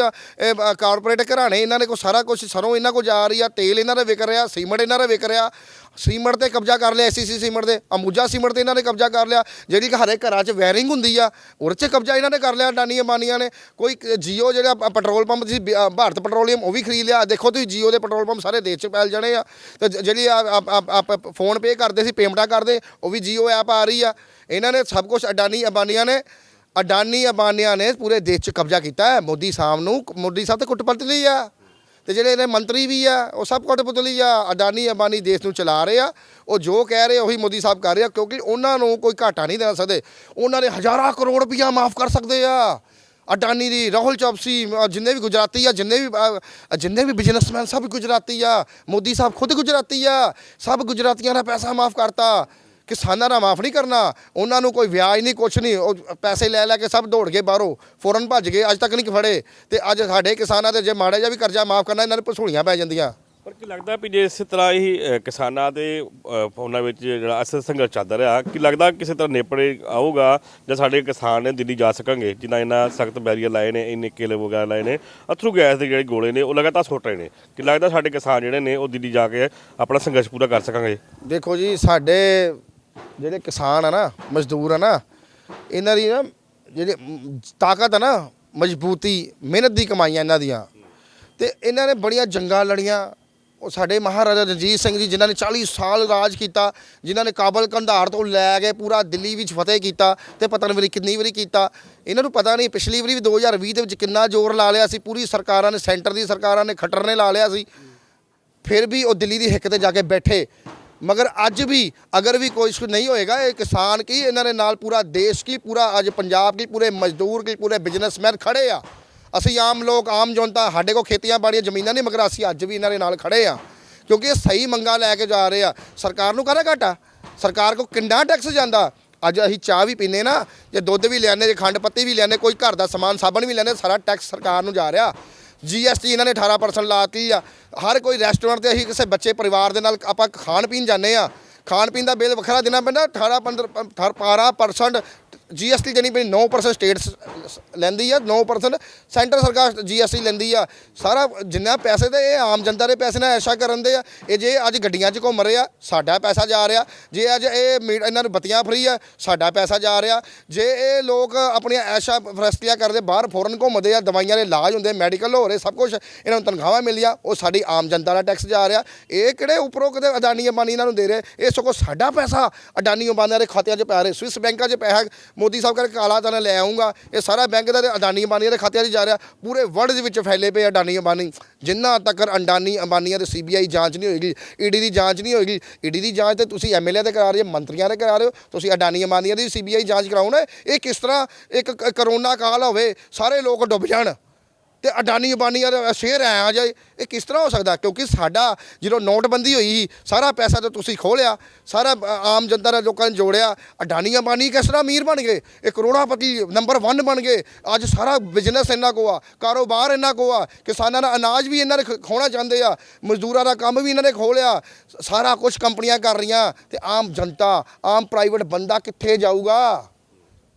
ਕਾਰਪੋਰੇਟ ਘਰਾਣੇ, ਇਹਨਾਂ ਨੇ ਕੋ ਸਾਰਾ ਕੁਝ ਸਰੋਂ ਇਹਨਾਂ ਕੋ ਜਾ ਰਹੀ ਆ, ਤੇਲ ਇਹਨਾਂ ਦਾ ਵਿਕ ਰਿਹਾ, ਸੀਮਟ ਇਹਨਾਂ ਦਾ ਵਿਕ ਰਿਹਾ। ਸੀਮਟ ਤੇ ਕਬਜ਼ਾ ਕਰ ਲਿਆ ਐਸਸੀਸੀ ਸੀਮਟ ਦੇ, ਅੰਬੂਜਾ ਸੀਮਟ ਤੇ ਇਹਨਾਂ ਨੇ ਕਬਜ਼ਾ ਕਰ ਲਿਆ, ਜਿਹੜੀ ਕਿ ਹਰੇ ਘਰਾਂ 'ਚ ਵੈਰਿੰਗ ਹੁੰਦੀ ਆ, ਉਹਦੇ 'ਚ ਕਬਜ਼ਾ ਇਹਨਾਂ ਨੇ ਕਰ ਲਿਆ ਡਾਨੀ ਅੰਬਾਨੀਆਂ ਨੇ। ਕੋਈ ਜੀਓ ਜਿਹੜਾ ਪ- ਪੈਟਰੋਲ ਪੰਪ ਸੀ ਬ- ਭਾਰਤ ਪੈਟਰੋਲੀਅਮ ਉਹ ਵੀ ਖਰੀਦ ਲਿਆ। ਦੇਖੋ ਤੁਸੀਂ ਜੀਓ ਦੇ ਪੈਟਰੋਲ ਪੰਪ ਸਾਰੇ ਦੇਸ਼ 'ਚ ਫੈਲ ਜਾਣੇ ਆ। ਤੇ ਜਿਹੜੀ ਆਪ ਫੋਨ ਪੇ ਕਰਦੇ ਸੀ, ਪੇਮੈਂਟਾਂ ਕਰਦੇ, ਉਹ ਵੀ ਜੀਓ ਐਪ ਆ ਰਹੀ ਆ। ਇਹਨਾਂ ਨੇ ਸਭ ਕੁਝ ਅਡਾਨੀ ਅੰਬਾਨੀਆਂ ਨੇ, ਅਡਾਨੀ ਅੰਬਾਨੀਆਂ ਨੇ ਪੂਰੇ ਦੇਸ਼ 'ਚ ਕਬਜ਼ਾ ਕੀਤਾ ਹੈ। ਮੋਦੀ ਸਾਹਿਬ ਨੂੰ, ਮੋਦੀ ਸਾਹਿਬ ਤੇ ਕੁੱਟਪੱਟ ਲਈ ਆ। ਤੇ ਜਿਹੜੇ ਇਹਦੇ ਮੰਤਰੀ ਵੀ ਆ, ਉਹ ਸਭ ਕੁੱਟ ਪੁਤਲੀ ਆ, ਅਡਾਨੀ ਅੰਬਾਨੀ ਦੇਸ਼ ਨੂੰ ਚਲਾ ਰਹੇ ਆ। ਉਹ ਜੋ ਕਹਿ ਰਹੇ ਉਹੀ ਮੋਦੀ ਸਾਹਿਬ ਕਰ ਰਹੇ ਆ, ਕਿਉਂਕਿ ਉਹਨਾਂ ਨੂੰ ਕੋਈ ਘਾਟਾ ਨਹੀਂ ਦੇ ਸਕਦੇ। ਉਹਨਾਂ ਨੇ ਹਜ਼ਾਰਾਂ ਕਰੋੜ ਰੁਪਈਆ ਮਾਫ ਕਰ ਸਕਦੇ ਆ। ਅਡਾਨੀ ਦੀ, ਰਾਹੁਲ ਚੌਪਸੀ ਜਿੰਨੇ ਵੀ ਗੁਜਰਾਤੀ ਆ, ਜਿੰਨੇ ਵੀ ਜਿੰਨੇ ਵੀ ਬਿਜ਼ਨਸਮੈਨ, ਸਭ ਗੁਜਰਾਤੀ ਆ। ਮੋਦੀ ਸਾਹਿਬ ਖੁਦ ਗੁਜਰਾਤੀ ਆ। ਸਭ ਗੁਜਰਾਤੀਆਂ ਦਾ ਪੈਸਾ ਮਾਫ ਕਰਤਾ। ਕਿਸਾਨਾਂ ਦਾ ਮਾਫ ਨਹੀਂ ਕਰਨਾ। ਉਹਨਾਂ ਨੂੰ ਕੋਈ ਵਿਆਜ ਨਹੀਂ ਕੁਛ ਨਹੀਂ। ਉਹ ਪੈਸੇ ਲੈ ਲੈ ਕੇ ਸਭ ਦੌੜ ਗਏ ਬਾਹਰੋਂ। ਫੌਰਨ ਭੱਜ ਗਏ ਅੱਜ ਤੱਕ ਨਹੀਂ ਫੜੇ। ਤੇ ਅੱਜ ਸਾਡੇ ਕਿਸਾਨਾਂ ਦੇ ਜੇ ਮਾੜਾ ਜਿਹਾ ਵੀ ਕਰਜ਼ਾ ਮਾਫ ਕਰਨਾ ਇਹਨਾਂ ਨੂੰ ਪਸੂਲੀਆਂ ਪੈ ਜਾਂਦੀਆਂ। ਪਰ ਕੀ ਲੱਗਦਾ ਵੀ ਜੇ ਇਸੇ ਤਰ੍ਹਾਂ ਹੀ ਕਿਸਾਨਾਂ ਦੇ ਉਹਨਾਂ ਵਿੱਚ ਜਿਹੜਾ ਅਸਲ ਸੰਘਰਸ਼ ਚੱਲਦਾ ਰਿਹਾ ਕੀ ਲੱਗਦਾ ਕਿਸੇ ਤਰ੍ਹਾਂ ਨੇਪੜੇ ਆਊਗਾ ਜਾਂ ਸਾਡੇ ਕਿਸਾਨ ਨੇ ਦਿੱਲੀ ਜਾ ਸਕਣਗੇ ਜਿਨ੍ਹਾਂ ਇਹਨਾਂ ਸਖਤ ਬੈਰੀਅਰ ਲਾਏ ਨੇ ਇੰਨੇ ਕੇਲੇ ਵਗੈਰਾ ਲਾਏ ਨੇ ਅਥਰੂ ਗੈਸ ਦੇ ਜਿਹੜੇ ਗੋਲੇ ਨੇ ਉਹ ਲਗਾਤਾਰ ਸੁੱਟ ਰਹੇ ਨੇ। ਕੀ ਲੱਗਦਾ ਸਾਡੇ ਕਿਸਾਨ ਜਿਹੜੇ ਨੇ ਉਹ ਦਿੱਲੀ ਜਾ ਕੇ ਆਪਣਾ ਸੰਘਰਸ਼ ਪੂਰਾ ਕਰ ਸਕਾਂਗੇ ਦੇਖੋ ਜੀ ਸਾਡੇ ਜਿਹੜੇ ਕਿਸਾਨ ਆ ਨਾ, ਮਜ਼ਦੂਰ ਆ ਨਾ, ਇਹਨਾਂ ਦੀ ਨਾ ਜਿਹੜੇ ਤਾਕਤ ਆ ਨਾ, ਮਜ਼ਬੂਤੀ, ਮਿਹਨਤ ਦੀ ਕਮਾਈਆਂ ਇਹਨਾਂ ਦੀਆਂ। ਤੇ ਇਹਨਾਂ ਨੇ ਬੜੀਆਂ ਜੰਗਾਂ ਲੜੀਆਂ। ਉਹ ਸਾਡੇ ਮਹਾਰਾਜਾ ਰਣਜੀਤ ਸਿੰਘ ਜੀ, ਜਿਨ੍ਹਾਂ ਨੇ 40 ਸਾਲ ਰਾਜ ਕੀਤਾ, ਜਿਨ੍ਹਾਂ ਨੇ ਕਾਬਲ ਕੰਧਾਰ ਤੋਂ ਲੈ ਕੇ ਪੂਰਾ ਦਿੱਲੀ ਵਿੱਚ ਫਤਿਹ ਕੀਤਾ ਤੇ ਪਤਾ ਨਹੀਂ ਕਿੰਨੀ ਵਾਰੀ ਕੀਤਾ। ਇਹਨਾਂ ਨੂੰ ਪਤਾ ਨਹੀਂ, ਪਿਛਲੀ ਵਾਰੀ ਵੀ 2020 ਦੇ ਵਿੱਚ ਕਿੰਨਾ ਜ਼ੋਰ ਲਾ ਲਿਆ ਸੀ, ਪੂਰੀ ਸਰਕਾਰਾਂ ਨੇ, ਸੈਂਟਰ ਦੀ ਸਰਕਾਰਾਂ ਨੇ, ਖੱਟਰ ਨੇ ਲਾ ਲਿਆ ਸੀ। ਫਿਰ ਵੀ ਉਹ ਦਿੱਲੀ ਦੀ ਹਿੱਕ ਤੇ ਜਾ ਕੇ ਬੈਠੇ। ਮਗਰ ਅੱਜ ਵੀ, ਅਗਰ ਵੀ ਕੋਈ ਕੁਛ ਨਹੀਂ ਹੋਏਗਾ, ਇਹ ਕਿਸਾਨ ਕੀ, ਇਹਨਾਂ ਦੇ ਨਾਲ ਪੂਰਾ ਦੇਸ਼ ਕੀ, ਪੂਰਾ ਅੱਜ ਪੰਜਾਬ ਕੀ, ਪੂਰੇ ਮਜ਼ਦੂਰ ਕੀ, ਪੂਰੇ ਬਿਜ਼ਨਸਮੈਨ ਖੜੇ ਆ। ਅਸੀਂ ਆਮ ਲੋਕ, ਆਮ ਜਨਤਾ, ਸਾਡੇ ਕੋਲ ਖੇਤੀਆਂ ਬਾੜੀਆਂ ਜ਼ਮੀਨਾਂ ਨਹੀਂ, ਮਗਰ ਅਸੀਂ ਅੱਜ ਵੀ ਇਹਨਾਂ ਦੇ ਨਾਲ ਖੜੇ ਆ। ਕਿਉਂਕਿ ਇਹ ਸਹੀ ਮੰਗਾ ਲੈ ਕੇ ਜਾ ਰਹੇ ਆ। ਸਰਕਾਰ ਨੂੰ ਕਰਾ ਘਾਟਾ? ਸਰਕਾਰ ਕੋ ਕਿੰਨਾ ਟੈਕਸ ਜਾਂਦਾ? ਅੱਜ ਅਸੀਂ ਚਾਹ ਵੀ ਪੀਨੇ ਨਾ, ਜੇ ਦੁੱਧ ਵੀ ਲਿਆਨੇ ਜੇ ਖੰਡ ਪੱਤੀ ਵੀ ਲਿਆਨੇ ਕੋਈ ਘਰ ਦਾ ਸਮਾਨ, ਸਾਬਣ ਵੀ ਲਿਆਨੇ ਸਾਰਾ ਟੈਕਸ ਸਰਕਾਰ ਨੂੰ ਜਾ ਰਿਹਾ। ਜੀਐਸਟੀ ਇਹਨਾਂ ਨੇ 18% ਲਾਤੀ ਆ। ਹਰ ਕੋਈ ਰੈਸਟੋਰੈਂਟ ਤੇ ਅਸੀਂ ਕਿਸੇ ਬੱਚੇ ਪਰਿਵਾਰ ਦੇ ਨਾਲ ਆਪਾਂ ਖਾਣ ਪੀਣ ਜਾਂਦੇ ਆ। ਖਾਣ ਪੀਣ ਦਾ ਬਿੱਲ ਵੱਖਰਾ ਦੇਣਾ ਪੈਂਦਾ 18 15 12% ਜੀਐਸਟੀ ਦੇਣੀ ਪਈ 9% ਸਟੇਟ ਲੈਂਦੀ ਆ 9% ਸੈਂਟਰ ਸਰਕਾਰ ਜੀਐਸਟੀ ਲੈਂਦੀ ਆ। ਸਾਰਾ ਜਿੰਨਾ ਪੈਸੇ ਤੇ ਇਹ ਆਮ ਜਨਤਾ ਦੇ ਪੈਸੇ ਨਾਲ ਐਸ਼ਾ ਕਰਨ ਦੇ ਆ, ਇਹ ਜੇ ਅੱਜ ਗੱਡੀਆਂ 'ਚ ਘੁੰਮ ਰਹੇ ਆ ਸਾਡਾ ਪੈਸਾ ਜਾ ਰਿਹਾ। ਜੇ ਅੱਜ ਇਹ ਮੀ- ਇਹਨਾਂ ਨੂੰ ਬੱਤੀਆਂ ਫਰੀ ਆ, ਸਾਡਾ ਪੈਸਾ ਜਾ ਰਿਹਾ। ਜੇ ਇਹ ਲੋਕ ਆਪਣੀਆਂ ਐਸ਼ਾ ਫਰਸਤੀਆਂ ਕਰਦੇ, ਬਾਹਰ ਫੋਰਨ ਘੁੰਮਦੇ ਆ, ਦਵਾਈਆਂ ਦੇ ਇਲਾਜ ਹੁੰਦੇ ਮੈਡੀਕਲ ਹੋ ਰਹੇ, ਸਭ ਕੁਝ ਇਹਨਾਂ ਨੂੰ ਤਨਖਾਹਾਂ ਮਿਲੀਆਂ, ਉਹ ਸਾਡੀ ਆਮ ਜਨਤਾ ਦਾ ਟੈਕਸ ਜਾ ਰਿਹਾ। ਇਹ ਕਿਹੜੇ ਉੱਪਰੋਂ ਕਿਤੇ ਅਡਾਨੀ ਅੰਬਾਨੀ ਇਹਨਾਂ ਨੂੰ ਦੇ ਰਹੇ? ਇਹ ਸਗੋਂ ਸਾਡਾ ਪੈਸਾ ਅਡਾਨੀ ਅੰਬਾਨੀ ਦੇ ਖਾਤਿਆਂ 'ਚ ਪੈ ਰਿਹਾ ਸਵਿਸ ਬੈਂਕਾਂ 'ਚ ਪੈਸਾ ਮੋਦੀ ਸਾਹਿਬ ਕਰਕੇ ਕਾਲਾ ਤਾਂ ਲੈ ਆਉਂਗਾ ਇਹ ਸਾਰਾ ਬੈਂਕ ਦਾ ਤੇ ਅਡਾਨੀ ਅੰਬਾਨੀਆਂ ਦੇ ਖਾਤਿਆਂ 'ਚ ਜਾ ਰਿਹਾ। ਪੂਰੇ ਵਰਲਡ ਦੇ ਵਿੱਚ ਫੈਲੇ ਪਏ ਅਡਾਨੀ ਅੰਬਾਨੀ। ਜਿੰਨਾ ਤੱਕ ਅੰਡਾਨੀ ਅੰਬਾਨੀਆਂ ਤੇ ਸੀਬੀਆਈ ਜਾਂਚ ਨਹੀਂ ਹੋਏਗੀ, ਈਡੀ ਦੀ ਜਾਂਚ ਨਹੀਂ ਹੋਏਗੀ, ਈਡੀ ਦੀ ਜਾਂਚ ਤੇ ਤੁਸੀਂ ਐਮਐਲਏ ਤੇ ਕਰਾ ਰਹੇ ਹੋ, ਮੰਤਰੀਆਂ ਦੇ ਕਰਾ ਰਹੇ ਹੋ, ਤੁਸੀਂ ਅਡਾਨੀ ਅੰਬਾਨੀਆਂ ਦੀ ਸੀਬੀਆਈ ਜਾਂਚ ਕਰਾਓ ਨਾ। ਇਹ ਕਿਸ ਤਰ੍ਹਾਂ ਇੱਕ ਕਰੋਨਾ ਕਾਲ ਹੋਵੇ, ਸਾਰੇ ਲੋਕ ਡੁੱਬ ਜਾਣ। ਤੇ ਅਡਾਨੀ ਅਬਾਨੀਆਂ ਦਾ ਸ਼ੇਅਰ ਐ ਆ ਜਾਏ ਇਹ ਕਿਸ ਤਰ੍ਹਾਂ ਹੋ ਸਕਦਾ? ਕਿਉਂਕਿ ਸਾਡਾ ਜਦੋਂ ਨੋਟਬੰਦੀ ਹੋਈ ਸੀ, ਸਾਰਾ ਪੈਸਾ ਤਾਂ ਤੁਸੀਂ ਖੋਲਿਆ ਸਾਰਾ ਆਮ ਜਨਤਾ ਦਾ ਲੋਕਾਂ ਨੇ ਜੋੜਿਆ ਅਡਾਨੀ ਅਬਾਨੀ ਕਿਸ ਤਰ੍ਹਾਂ ਅਮੀਰ ਬਣ ਗਏ? ਇਹ ਕਰੋੜਾਪਤੀ ਨੰਬਰ 1 ਬਣ ਗਏ। ਅੱਜ ਸਾਰਾ ਬਿਜ਼ਨਸ ਇਹਨਾਂ ਕੋ ਆ ਕਾਰੋਬਾਰ ਇਹਨਾਂ ਕੋ ਆ ਕਿਸਾਨਾਂ ਦਾ ਅਨਾਜ ਵੀ ਇਹਨਾਂ ਨੇ ਖ- ਖੋਣਾ ਚਾਹੁੰਦੇ ਆ ਮਜ਼ਦੂਰਾਂ ਦਾ ਕੰਮ ਵੀ ਇਹਨਾਂ ਨੇ ਖੋਲਿਆ ਸਾਰਾ ਕੁਝ ਕੰਪਨੀਆਂ ਕਰ ਰਹੀਆਂ ਤੇ ਆਮ ਜਨਤਾ ਆਮ ਪ੍ਰਾਈਵੇਟ ਬੰਦਾ ਕਿੱਥੇ ਜਾਊਗਾ?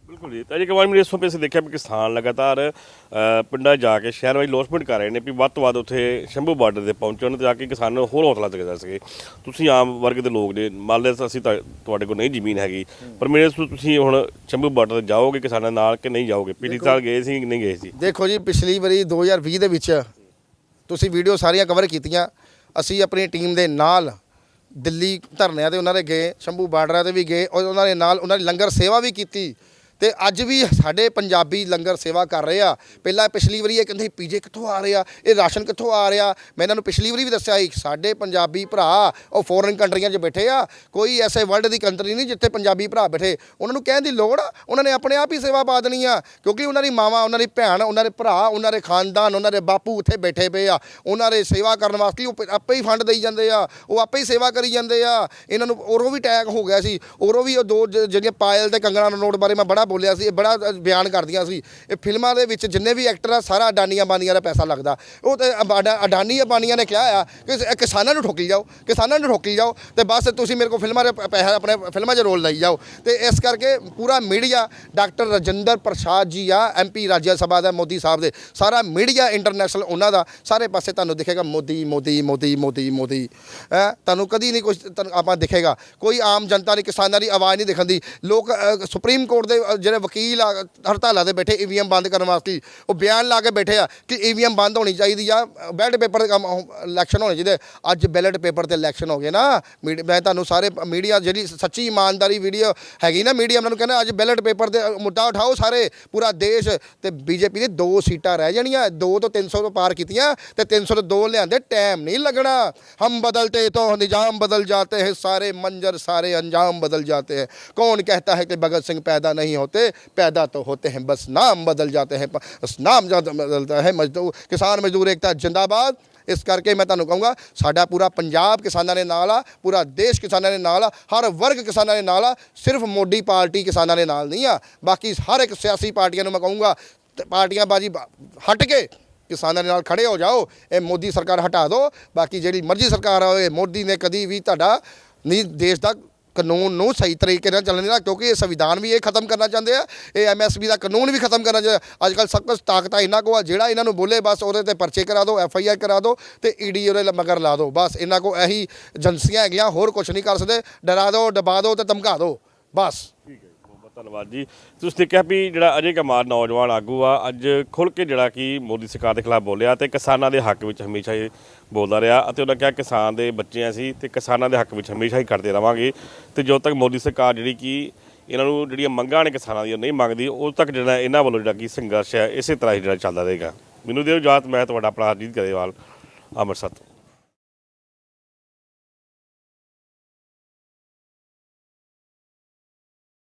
ਬਿਲਕੁਲ ਜੀ। ਤਾਂ ਜੀ ਕਮਾਲ ਮੇਰੇ ਇਸ ਤੋਂ ਅਸੀਂ ਦੇਖਿਆ ਵੀ ਕਿਸਾਨ ਲਗਾਤਾਰ ਅ, ਪਿੰਡਾਂ ਜਾ ਕੇ ਸ਼ਹਿਰ ਵਿੱਚ ਲੋਸਮੈਂਟ ਕਰ ਰਹੇ ਨੇ ਵੀ ਵੱਧ ਤੋਂ ਵੱਧ ਉੱਥੇ ਸ਼ੰਭੂ ਬਾਰਡਰ ਤੇ ਪਹੁੰਚਣ ਤੇ ਜਾ ਕੇ ਕਿਸਾਨਾਂ ਨੂੰ ਹੋਰ ਹੌਸਲਾ ਦੇ ਸਕੇ। ਤੁਸੀਂ ਆਮ ਵਰਗ ਦੇ ਲੋਕ ਨੇ ਮੰਨ ਲਿਆ ਅਸੀਂ ਤਾਂ- ਤੁਹਾਡੇ ਕੋਲ ਨਹੀਂ ਜ਼ਮੀਨ ਹੈਗੀ ਪਰ ਮੇਰੇ ਤੋਂ ਤੁਸੀਂ ਹੁਣ ਸ਼ੰਭੂ ਬਾਰਡਰ ਤੇ ਜਾਓਗੇ ਕਿਸਾਨਾਂ ਨਾਲ ਕਿ ਨਹੀਂ ਜਾਓਗੇ? ਪਿਛਲੀ ਸਾਲ ਗਏ ਸੀ ਕਿ ਨਹੀਂ ਗਏ ਸੀ? ਦੇਖੋ ਜੀ ਪਿਛਲੀ ਵਾਰੀ 2020 ਦੇ ਵਿੱਚ ਤੁਸੀਂ ਵੀਡੀਓ ਸਾਰੀਆਂ ਕਵਰ ਕੀਤੀਆਂ। ਅਸੀਂ ਆਪਣੀ ਟੀਮ ਦੇ ਨਾਲ ਦਿੱਲੀ ਧਰਨਿਆਂ ਤੇ ਉਹਨਾਂ ਦੇ ਗਏ ਸ਼ੰਭੂ ਬਾਰਡਰਾਂ ਤੇ ਵੀ ਗਏ ਔਰ ਉਹਨਾਂ ਦੇ ਨਾਲ ਉਹਨਾਂ ਦੀ ਲੰਗਰ ਸੇਵਾ ਵੀ ਕੀਤੀ। ਤੇ ਅੱਜ ਵੀ ਸਾਡੇ ਪੰਜਾਬੀ ਲੰਗਰ ਸੇਵਾ ਕਰ ਰਹੇ ਆ। ਪਹਿਲਾਂ ਪਿਛਲੀ ਵਾਰੀ ਇਹ ਕਹਿੰਦੇ ਪੀਜੇ ਕਿੱਥੋਂ ਆ ਰਹੇ ਆ? ਇਹ ਰਾਸ਼ਨ ਕਿੱਥੋਂ ਆ ਰਿਹਾ? ਮੈਂ ਇਹਨਾਂ ਨੂੰ ਪਿਛਲੀ ਵਾਰੀ ਵੀ ਦੱਸਿਆ ਸੀ, ਸਾਡੇ ਪੰਜਾਬੀ ਭਰਾ, ਉਹ ਫੋਰਨ ਕੰਟਰੀਆਂ 'ਚ ਬੈਠੇ ਆ। ਕੋਈ ਐਸੇ ਵਰਲਡ ਦੀ ਕੰਟਰੀ ਨਹੀਂ ਜਿੱਥੇ ਪੰਜਾਬੀ ਭਰਾ ਬੈਠੇ। ਉਹਨਾਂ ਨੂੰ ਕਹਿਣ ਦੀ ਲੋੜ ਆ, ਉਹਨਾਂ ਨੇ ਆਪਣੇ ਆਪ ਹੀ ਸੇਵਾ ਪਾ ਦੇਣੀ ਆ। ਕਿਉਂਕਿ ਉਹਨਾਂ ਦੀ ਮਾਵਾ, ਉਹਨਾਂ ਦੀ ਭੈਣ, ਉਹਨਾਂ ਦੇ ਭਰਾ, ਉਹਨਾਂ ਦੇ ਖਾਨਦਾਨ, ਉਹਨਾਂ ਦੇ ਬਾਪੂ ਉੱਥੇ ਬੈਠੇ ਪਏ ਆ। ਉਹਨਾਂ ਦੇ ਸੇਵਾ ਕਰਨ ਵਾਸਤੇ ਉਹ ਆਪੇ ਹੀ ਫੰਡ ਦੇਈ ਜਾਂਦੇ ਆ। ਉਹ ਆਪੇ ਹੀ ਸੇਵਾ ਕਰੀ ਜਾਂਦੇ ਆ। ਇਹਨਾਂ ਨੂੰ ਔਰੋਂ ਵੀ ਅਟੈਕ ਹੋ ਗਿਆ ਸੀ। ਔਰੋਂ ਵੀ ਉਹ ਦੋ ਜ- ਜਿਹੜੀਆਂ ਪਾਇਲ ਤੇ ਕੰਗਣਾ ਨੋਟ ਬਾਰੇ ਮੈਂ ਬੜਾ ਬੋਲਿਆ ਸੀ ਇਹ ਬੜਾ ਬਿਆਨ ਕਰਦੀਆਂ ਸੀ। ਇਹ ਫਿਲਮਾਂ ਦੇ ਵਿੱਚ ਜਿੰਨੇ ਵੀ ਐਕਟਰ ਆ ਸਾਰਾ ਅਡਾਨੀਆਂ ਬਾਨੀਆਂ ਦਾ ਪੈਸਾ ਲੱਗਦਾ। ਉਹ ਤੇ ਅਡਾ- ਅਡਾਨੀ ਬਾਨੀਆਂ ਨੇ ਕਿਹਾ ਆ ਕਿ ਇਹ ਕਿਸਾਨਾਂ ਨੂੰ ਠੋਕੀ ਜਾਓ ਕਿਸਾਨਾਂ ਨੂੰ ਠੋਕੀ ਜਾਓ ਤੇ ਬਸ ਤੁਸੀਂ ਮੇਰੇ ਕੋਲ ਫਿਲਮਾਂ ਦੇ ਪ- ਪੈਸਾ ਆਪਣੇ ਫਿਲਮਾਂ 'ਚ ਰੋਲ ਲਈ ਜਾਓ। ਤੇ ਇਸ ਕਰਕੇ ਪੂਰਾ ਮੀਡੀਆ ਡਾਕਟਰ ਰਜਿੰਦਰ ਪ੍ਰਸਾਦ ਜੀ ਆ ਐਮਪੀ ਰਾਜ ਸਭਾ ਦਾ ਮੋਦੀ ਸਾਹਿਬ ਦੇ ਸਾਰਾ ਮੀਡੀਆ ਇੰਟਰਨੈਸ਼ਨਲ ਉਹਨਾਂ ਦਾ ਸਾਰੇ ਪਾਸੇ ਤੁਹਾਨੂੰ ਦਿਖੇਗਾ ਮੋਦੀ ਮੋਦੀ ਮੋਦੀ ਮੋਦੀ ਮੋਦੀ। ਹੈਂ ਤੁਹਾਨੂੰ ਕਦੀ ਨਹੀਂ ਕੁਝ ਆਪਾਂ ਦਿਖੇਗਾ। ਕੋਈ ਆਮ ਜਨਤਾ ਦੀ ਕਿਸਾਨਾਂ ਦੀ ਆਵਾਜ਼ ਨਹੀਂ ਦਿਖਣ ਲੋਕ ਅ, ਸੁਪਰੀਮ ਕੋਰਟ ਦੇ ਅ, ਜਿਹੜੇ ਵਕੀਲ ਆ, ਹੜਤਾਲਾਂ ਤੇ ਬੈਠੇ ਈਵੀਐਮ ਬੰਦ ਕਰਨ ਵਾਸਤੇ, ਉਹ ਬਿਆਨ ਲਾ ਕੇ ਬੈਠੇ ਆ ਕਿ ਈਵੀਐਮ ਬੰਦ ਹੋਣੀ ਚਾਹੀਦੀ ਆ। ਬੈਲਟ ਪੇਪਰ ਦੇ ਕੰਮ ਇਲੈਕਸ਼ਨ ਹੋਣੇ ਚਾਹੀਦੇ। ਅੱਜ ਬੈਲਟ ਪੇਪਰ ਤੇ ਇਲੈਕਸ਼ਨ ਹੋ ਗਏ ਨਾ। ਮੈਂ ਤੁਹਾਨੂੰ ਸਾਰੇ ਮੀਡੀਆ ਜਿਹੜੀ ਸੱਚੀ ਇਮਾਨਦਾਰੀ ਵੀਡੀਓ ਹੈਗੀ ਨਾ ਮੀਡੀਆ ਉਹਨਾਂ ਨੂੰ ਕਹਿੰਦਾ, ਅੱਜ ਬੈਲਟ ਪੇਪਰ ਤੇ ਮੁੱਦਾ ਉਠਾਓ ਸਾਰੇ, ਪੂਰਾ ਦੇਸ਼ ਤੇ ਬੀਜੇਪੀ ਦੇ ਦੋ ਸੀਟਾਂ ਰਹਿ ਜਾਣੀਆਂ। ਦੋ ਤੋਂ 300 ਤੋਂ ਪਾਰ ਕੀਤੀਆਂ ਤੇ 300 ਤੋਂ ਦੋ ਲਿਆਂਦੇ, ਟਾਈਮ ਨਹੀਂ ਲੱਗਣਾ। ਹਮ ਬਦਲਤੇ ਤੋਂ ਨਿਜ਼ਾਮ ਬਦਲ ਜਾਤੇ ਹੈ ਸਾਰੇ, ਮੰਜ਼ਰ ਸਾਰੇ ਅੰਜਾਮ ਬਦਲ ਜਾਤੇ ਹੈ। ਕੌਣ ਕਹਤਾ ਹੈ ਕਿ ਭਗਤ ਸਿੰਘ ਪੈਦਾ ਨਹੀਂ ਹੋ होते पैदा तो होते हैं बस नाम बदल जाते हैं बस नाम ज्यादा बदलता है मजदूर किसान मजदूर एकता जिंदाबाद ਇਸ ਕਰਕੇ ਮੈਂ ਤੁਹਾਨੂੰ ਕਹੂੰਗਾ ਸਾਡਾ ਪੂਰਾ ਪੰਜਾਬ ਕਿਸਾਨਾਂ ਦੇ ਨਾਲ ਆ ਪੂਰਾ ਦੇਸ਼ ਕਿਸਾਨਾਂ ਦੇ ਨਾਲ ਆ ਹਰ ਵਰਗ ਕਿਸਾਨਾਂ ਦੇ ਨਾਲ ਆ ਸਿਰਫ ਮੋਦੀ ਪਾਰਟੀ ਕਿਸਾਨਾਂ ਦੇ ਨਾਲ ਨਹੀਂ ਆ ਬਾਕੀ ਹਰ ਇੱਕ ਸਿਆਸੀ ਪਾਰਟੀਆਂ ਨੂੰ ਮੈਂ ਕਹੂੰਗਾ ਤੇ ਪਾਰਟੀਆਂ ਬਾਜੀ ਬ- ਹਟ ਕੇ ਕਿਸਾਨਾਂ ਦੇ ਨਾਲ ਖੜੇ ਹੋ ਜਾਓ ਇਹ ਮੋਦੀ ਸਰਕਾਰ ਹਟਾ ਦਿਓ ਬਾਕੀ ਜਿਹੜੀ ਮਰਜ਼ੀ ਸਰਕਾਰ ਆਵੇ ਮੋਦੀ ਨੇ ਕਦੀ ਵੀ ਤੁਹਾਡਾ ਨਹੀਂ ਦੇਸ਼ ਦਾ ਕਾਨੂੰਨ ਨੂੰ ਸਹੀ ਤਰੀਕੇ ਨਾਲ ਚੱਲਣ ਦੇਣਾ, ਕਿਉਂਕਿ ਇਹ ਸੰਵਿਧਾਨ ਵੀ ਇਹ ਖਤਮ ਕਰਨਾ ਚਾਹੁੰਦੇ ਆ, ਇਹ ਐਮਐਸਪੀ ਦਾ ਕਾਨੂੰਨ ਵੀ ਖਤਮ ਕਰਨਾ ਚਾਹੁੰਦੇ ਅੱਜ ਕੱਲ ਸਭ ਕੁਝ ਤਾਕਤਾਂ ਇਹਨਾਂ ਕੋਲ ਆ, ਜਿਹੜਾ ਇਹਨਾਂ ਨੂੰ ਬੋਲੇ, ਬਸ ਉਹਦੇ ਤੇ ਪਰਚੇ ਕਰਾ ਦਿਓ ਐਫ ਆਈ ਆਰ ਕਰਾ ਦਿਓ ਤੇ ਈਡੀ ਉਹਦੇ ਮਗਰ ਲਾ ਦਿਓ। ਬਸ ਇਹਨਾਂ ਕੋਲ ਇਹੀ ਏਜੰਸੀਆਂ ਹੈਗੀਆਂ, ਹੋਰ ਕੁਝ ਨਹੀਂ ਕਰ ਸਕਦੇ। ਡਰਾ ਦਿਓ ਡਬਾ ਦਿਓ ਤੇ ਧਮਕਾ ਦਿਓ। ਬਸ। ਠੀਕ ਹੈ। ਜੀ ਧੰਨਵਾਦ ਜੀ। ਤੁਸੀਂ ਦੇਖਿਆ ਵੀ ਜਿਹੜਾ ਅਜੇ ਕੁਮਾਰ ਨੌਜਵਾਨ ਆਗੂ ਆ, ਅੱਜ ਖੁੱਲ ਕੇ ਜਿਹੜਾ ਕਿ ਮੋਦੀ ਸਰਕਾਰ ਦੇ ਖਿਲਾਫ ਬੋਲਿਆ ਤੇ ਕਿਸਾਨਾਂ ਦੇ ਹੱਕ ਵਿੱਚ ਹਮੇਸ਼ਾ ਹੀ ਬੋਲਦਾ ਰਿਹਾ ਅਤੇ ਉਹਨਾਂ ਕਿਹਾ ਕਿਸਾਨ ਦੇ ਬੱਚੇ ਆ ਸੀ ਤੇ ਕਿਸਾਨਾਂ ਦੇ ਹੱਕ ਵਿੱਚ ਹਮੇਸ਼ਾ ਹੀ ਕਰਦੇ ਰਵਾਂਗੇ। ਤੇ ਜਦੋਂ ਤੱਕ ਮੋਦੀ ਸਰਕਾਰ ਜਿਹੜੀ ਕਿ ਇਹਨਾਂ ਨੂੰ ਜਿਹੜੀਆਂ ਮੰਗਾਂ ਨੇ ਕਿਸਾਨਾਂ ਦੀਆਂ ਨਹੀਂ ਮੰਗਦੀ, ਉਦੋਂ ਤੱਕ ਜਿਹੜਾ ਇਹਨਾਂ ਵੱਲੋਂ ਜਿਹੜਾ ਕਿ ਸੰਘਰਸ਼ ਹੈ, ਇਸੇ ਤਰ੍ਹਾਂ ਹੀ ਜਿਹੜਾ ਚੱਲਦਾ ਰਹੇਗਾ। ਮੈਨੂੰ ਦਿਓ ਇਜਾਜ਼ਤ, ਮੈਂ ਤੁਹਾਡਾ ਆਪਣਾ ਹਰਜੀਤ ਗਰੇਵਾਲ, ਅੰਮ੍ਰਿਤਸਰ ਤੋਂ।